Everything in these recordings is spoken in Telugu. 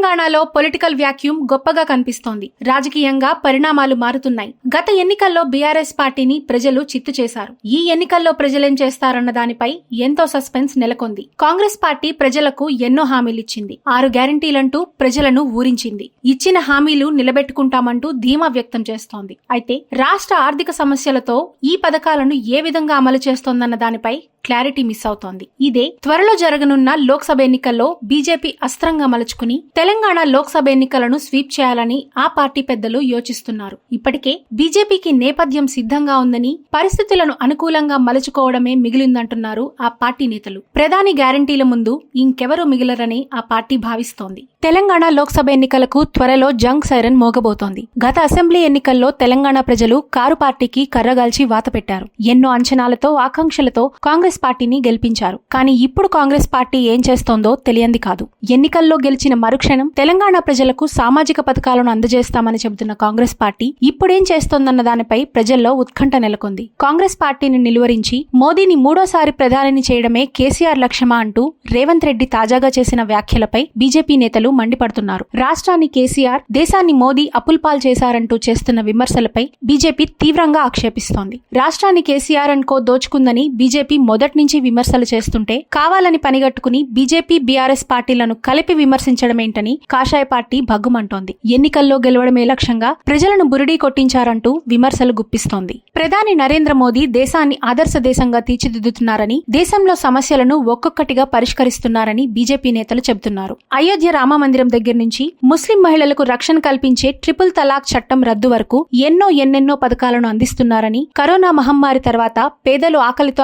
తెలంగాణలో పొలిటికల్ వ్యాక్యూమ్ గొప్పగా కనిపిస్తోంది. రాజకీయంగా పరిణామాలు మారుతున్నాయి. గత ఎన్నికల్లో బీఆర్ఎస్ పార్టీని ప్రజలు చిత్తు చేశారు. ఈ ఎన్నికల్లో ప్రజలేం చేస్తారన్న దానిపై ఎంతో సస్పెన్స్ నెలకొంది. కాంగ్రెస్ పార్టీ ప్రజలకు ఎన్నో హామీలిచ్చింది. ఆరు గ్యారంటీలంటూ ప్రజలను ఊరించింది. ఇచ్చిన హామీలు నిలబెట్టుకుంటామంటూ ధీమా వ్యక్తం చేస్తోంది. అయితే రాష్ట్ర ఆర్థిక సమస్యలతో ఈ పథకాలను ఏ విధంగా అమలు చేస్తోందన్న దానిపై క్లారిటీ మిస్ అవుతోంది. ఇదే త్వరలో జరగనున్న లోక్సభ ఎన్నికల్లో బీజేపీ అస్త్రంగా మలుచుకుని తెలంగాణ లోక్సభ ఎన్నికలను స్వీప్ చేయాలని ఆ పార్టీ పెద్దలు యోచిస్తున్నారు. ఇప్పటికే బీజేపీకి నేపథ్యం సిద్ధంగా ఉందని పరిస్థితులను అనుకూలంగా మలుచుకోవడమే మిగిలిందంటున్నారు ఆ పార్టీ నేతలు. ప్రధాని గ్యారంటీల ముందు ఇంకెవరూ మిగిలరని ఆ పార్టీ భావిస్తోంది. తెలంగాణ లోక్సభ ఎన్నికలకు త్వరలో జంగ్ సైరన్ మోగబోతోంది. గత అసెంబ్లీ ఎన్నికల్లో తెలంగాణ ప్రజలు కారు పార్టీకి కర్రగాల్చి వాత పెట్టారు. ఎన్నో అంచనాలతో ఆకాంక్షలతో కాంగ్రెస్ పార్టీని గెలిపించారు. కానీ ఇప్పుడు కాంగ్రెస్ పార్టీ ఏం చేస్తోందో తెలియంది కాదు. ఎన్నికల్లో గెలిచిన మరుక్షణం తెలంగాణ ప్రజలకు సామాజిక పథకాలను అందజేస్తామని చెబుతున్న కాంగ్రెస్ పార్టీ ఇప్పుడేం చేస్తోందన్న దానిపై ప్రజల్లో ఉత్కంఠ నెలకొంది. కాంగ్రెస్ పార్టీని నిలువరించి మోదీని మూడోసారి ప్రధానిని చేయడమే కేసీఆర్ లక్ష్యమా అంటూ రేవంత్ రెడ్డి తాజాగా చేసిన వ్యాఖ్యలపై బీజేపీ నేతలు మండిపడుతున్నారు. రాష్ట్రాన్ని కేసీఆర్ దేశాన్ని మోదీ అప్పుల్పాల్ చేశారంటూ చేస్తున్న విమర్శలపై బీజేపీ తీవ్రంగా ఆక్షేపిస్తోంది. రాష్ట్రాన్ని కేసీఆర్ అనుకో దోచుకుందని బీజేపీ మొదటి నుంచి విమర్శలు చేస్తుంటే కావాలని పనిగట్టుకుని బీజేపీ బీఆర్ఎస్ పార్టీలను కలిపి విమర్శించడమేంటని కాషాయ పార్టీ భగ్గుమంటోంది. ఎన్నికల్లో గెలవడమే లక్ష్యంగా ప్రజలను బురిడీ కొట్టించారంటూ విమర్శలు గుప్పిస్తోంది. ప్రధాని నరేంద్ర మోదీ దేశాన్ని ఆదర్శ దేశంగా తీర్చిదిద్దుతున్నారని దేశంలో సమస్యలను ఒక్కొక్కటిగా పరిష్కరిస్తున్నారని బీజేపీ నేతలు చెబుతున్నారు. అయోధ్య రామ మందిరం దగ్గర నుంచి ముస్లిం మహిళలకు రక్షణ కల్పించే ట్రిపుల్ తలాక్ చట్టం రద్దు వరకు ఎన్నో ఎన్నెన్నో పథకాలను అందిస్తున్నారని కరోనా మహమ్మారి తర్వాత పేదలు ఆకలితో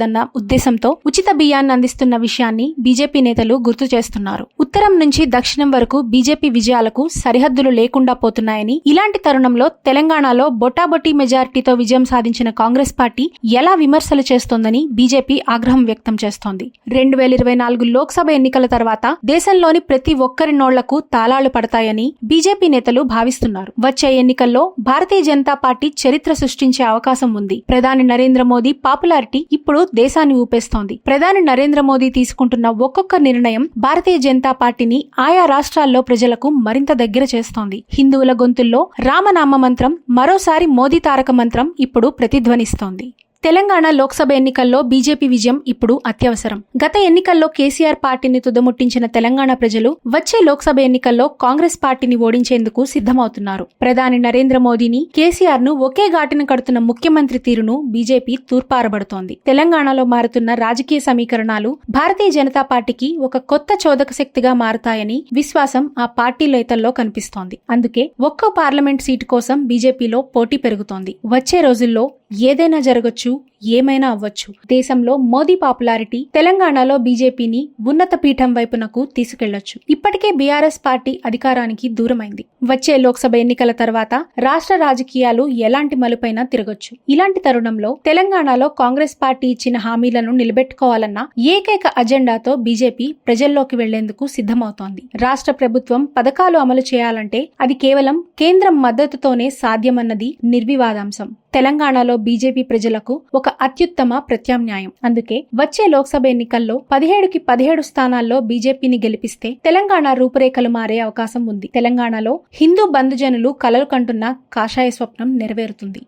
కాదన్న ఉద్దేశంతో ఉచిత బియ్యాన్ని అందిస్తున్న విషయాన్ని బీజేపీ నేతలు గుర్తు చేస్తున్నారు. ఉత్తరం నుంచి దక్షిణం వరకు బీజేపీ విజయాలకు సరిహద్దులు లేకుండా పోతున్నాయని ఇలాంటి తరుణంలో తెలంగాణలో బొటాబొటీ మెజారిటీతో విజయం సాధించిన కాంగ్రెస్ పార్టీ ఎలా విమర్శలు చేస్తోందని బీజేపీ ఆగ్రహం వ్యక్తం చేస్తోంది. రెండు వేల ఇరవై నాలుగు లోక్సభ ఎన్నికల తర్వాత దేశంలోని ప్రతి ఒక్కరి నోళ్ళకు తాళాలు పడతాయని బీజేపీ నేతలు భావిస్తున్నారు. వచ్చే ఎన్నికల్లో భారతీయ జనతా పార్టీ చరిత్ర సృష్టించే అవకాశం ఉంది. ప్రధాని నరేంద్ర మోదీ పాపులారిటీ ఇప్పుడు దేశాన్ని ఊపేస్తోంది. ప్రధాని నరేంద్ర మోదీ తీసుకుంటున్న ఒక్కొక్క నిర్ణయం భారతీయ జనతా పార్టీని ఆయా రాష్ట్రాల్లో ప్రజలకు మరింత దగ్గర చేస్తోంది. హిందువుల గొంతుల్లో రామనామ మంత్రం మరోసారి మోదీ తారక మంత్రం ఇప్పుడు ప్రతిధ్వనిస్తోంది. తెలంగాణ లోక్సభ ఎన్నికల్లో బీజేపీ విజయం ఇప్పుడు అత్యవసరం. గత ఎన్నికల్లో కేసీఆర్ పార్టీని తుదముట్టించిన తెలంగాణ ప్రజలు వచ్చే లోక్సభ ఎన్నికల్లో కాంగ్రెస్ పార్టీని ఓడించేందుకు సిద్ధమవుతున్నారు. ప్రధాని నరేంద్ర మోదీని కేసీఆర్ను ఒకే ఘాటిన కడుతున్న ముఖ్యమంత్రి తీరును బీజేపీ తూర్పారబడుతోంది. తెలంగాణలో మారుతున్న రాజకీయ సమీకరణాలు భారతీయ జనతా పార్టీకి ఒక కొత్త చోదక శక్తిగా మారతాయని విశ్వాసం ఆ పార్టీ నేతల్లో కనిపిస్తోంది. అందుకే ఒక్కో పార్లమెంట్ సీటు కోసం బీజేపీలో పోటీ పెరుగుతోంది. వచ్చే రోజుల్లో ఏదైనా జరగచ్చు ఏమైనా అవ్వచ్చు. దేశంలో మోదీ పాపులారిటీ తెలంగాణలో బీజేపీని ఉన్నత పీఠం వైపునకు తీసుకెళ్ళొచ్చు. ఇప్పటికే బీఆర్ఎస్ పార్టీ అధికారానికి దూరమైంది. వచ్చే లోక్సభ ఎన్నికల తర్వాత రాష్ట్ర రాజకీయాలు ఎలాంటి మలుపైనా తిరగొచ్చు. ఇలాంటి తరుణంలో తెలంగాణలో కాంగ్రెస్ పార్టీ ఇచ్చిన హామీలను నిలబెట్టుకోవాలన్న ఏకైక అజెండాతో బీజేపీ ప్రజల్లోకి వెళ్ళేందుకు సిద్ధమవుతోంది. రాష్ట్ర ప్రభుత్వం పథకాలు అమలు చేయాలంటే అది కేవలం కేంద్రం మద్దతుతోనే సాధ్యమన్నది నిర్వివాదాంశం. తెలంగాణలో బీజేపీ ప్రజలకు ఒక ఒక అత్యుత్తమ ప్రత్యామ్నాయం. అందుకే వచ్చే లోక్సభ ఎన్నికల్లో పదిహేడుకి పదిహేడు స్థానాల్లో బీజేపీని గెలిపిస్తే తెలంగాణ రూపురేఖలు మారే అవకాశం ఉంది. తెలంగాణలో హిందూ బంధుజనులు కలలు కంటున్న కాషాయ స్వప్నం నెరవేరుతుంది.